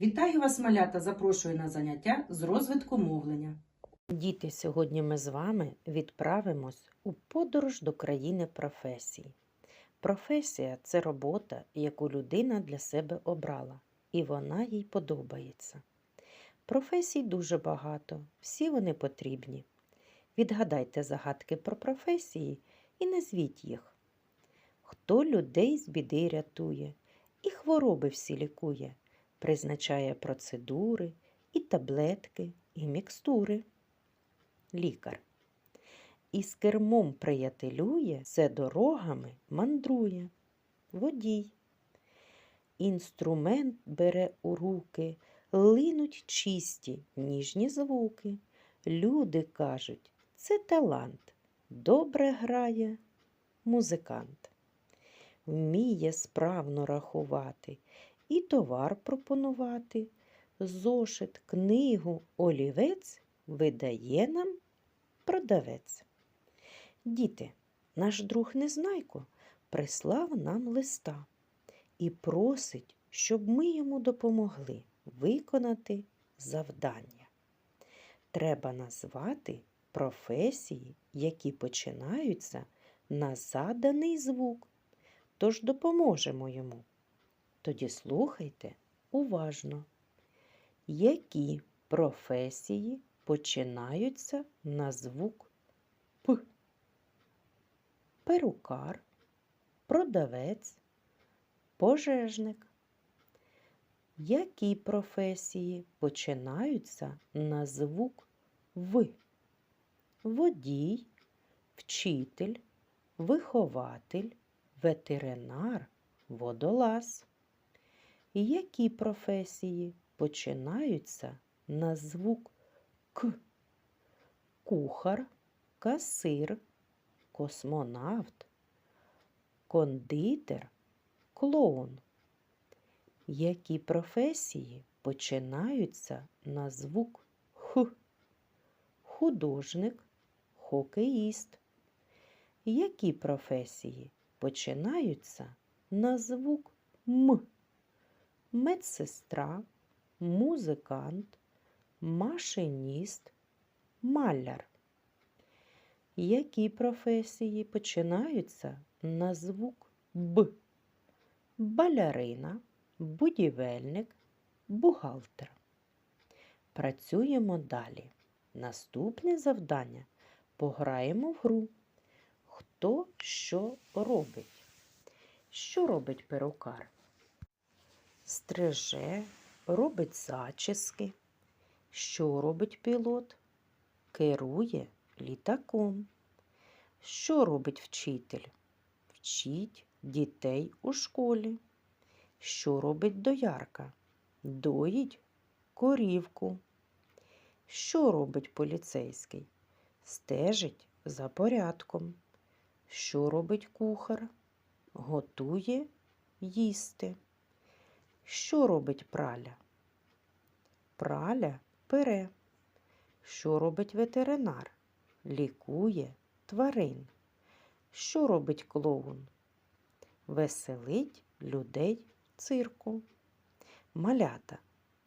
Вітаю вас, малята! Запрошую на заняття з розвитку мовлення. Діти, сьогодні ми з вами відправимось у подорож до країни професій. Професія це робота, яку людина для себе обрала, і вона їй подобається. Професій дуже багато, всі вони потрібні. Відгадайте загадки про професії і назвіть їх. Хто людей з біди рятує, і хвороби всі лікує, призначає процедури, і таблетки, і мікстури лікар. Із кермом приятелює, все дорогами мандрує. Водій. Інструмент бере у руки, линуть чисті, ніжні звуки. Люди кажуть, це талант, добре грає музикант. Вміє справно рахувати і товар пропонувати. Зошит, книгу, олівець видає нам продавець. Діти, наш друг Незнайко прислав нам листа і просить, щоб ми йому допомогли виконати завдання. Треба назвати професії, які починаються на заданий звук, тож допоможемо йому. Тоді слухайте уважно, які професії починаються на звук П. Перукар, продавець, пожежник. Які професії починаються на звук В? Водій, вчитель, вихователь, ветеринар, водолаз. Які професії починаються на звук К. Кухар, касир, космонавт, кондитер, клоун. Які професії починаються на звук Х? Художник, хокеїст. Які професії починаються на звук М? Медсестра, музикант, машиніст, маляр. Які професії починаються на звук Б? Балярина, будівельник, бухгалтер. Працюємо далі. Наступне завдання пограємо в гру. Хто що робить? Що робить перукар? Стриже, робить зачіски. Що робить пілот? Керує літаком. Що робить вчитель? Вчить дітей у школі. Що робить доярка? Доїть корівку. Що робить поліцейський? Стежить за порядком. Що робить кухар? Готує їсти. Що робить праля? Праля пере. Що робить ветеринар? Лікує тварин. Що робить клоун? Веселить людей цирку. Малята.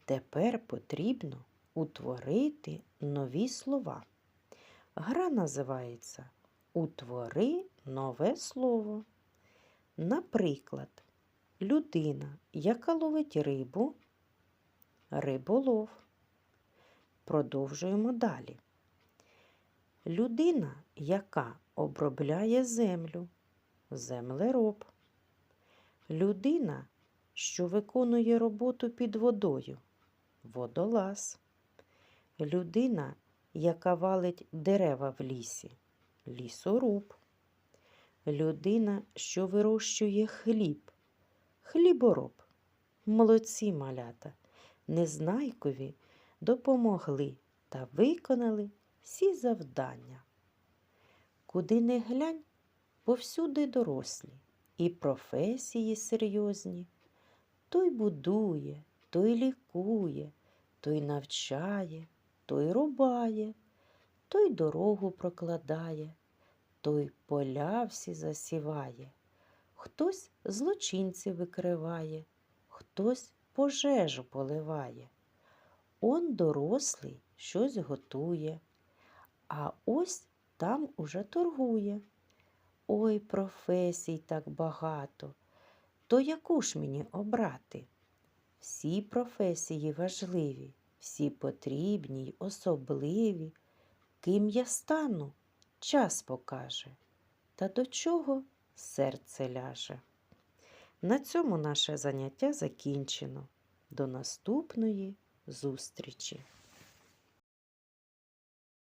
Тепер потрібно утворити нові слова. Гра називається Утвори нове слово. Наприклад, людина, яка ловить рибу, риболов. Продовжуємо далі. Людина, яка обробляє землю, землероб. Людина, що виконує роботу під водою, водолаз. Людина, яка валить дерева в лісі, лісоруб. Людина, що вирощує хліб, хлібороб. Молодці малята, незнайкові допомогли та виконали всі завдання. Куди не глянь, повсюди дорослі і професії серйозні. Той будує, той лікує, той навчає, той рубає, той дорогу прокладає, той поля всі засіває. Хтось злочинців викриває, хтось пожежу поливає. Он дорослий щось готує, а ось там уже торгує. Ой, професій так багато. То яку ж мені обрати? Всі професії важливі, всі потрібні й особливі. Ким я стану, час покаже, та до чого серце ляже. На цьому наше заняття закінчено. До наступної зустрічі!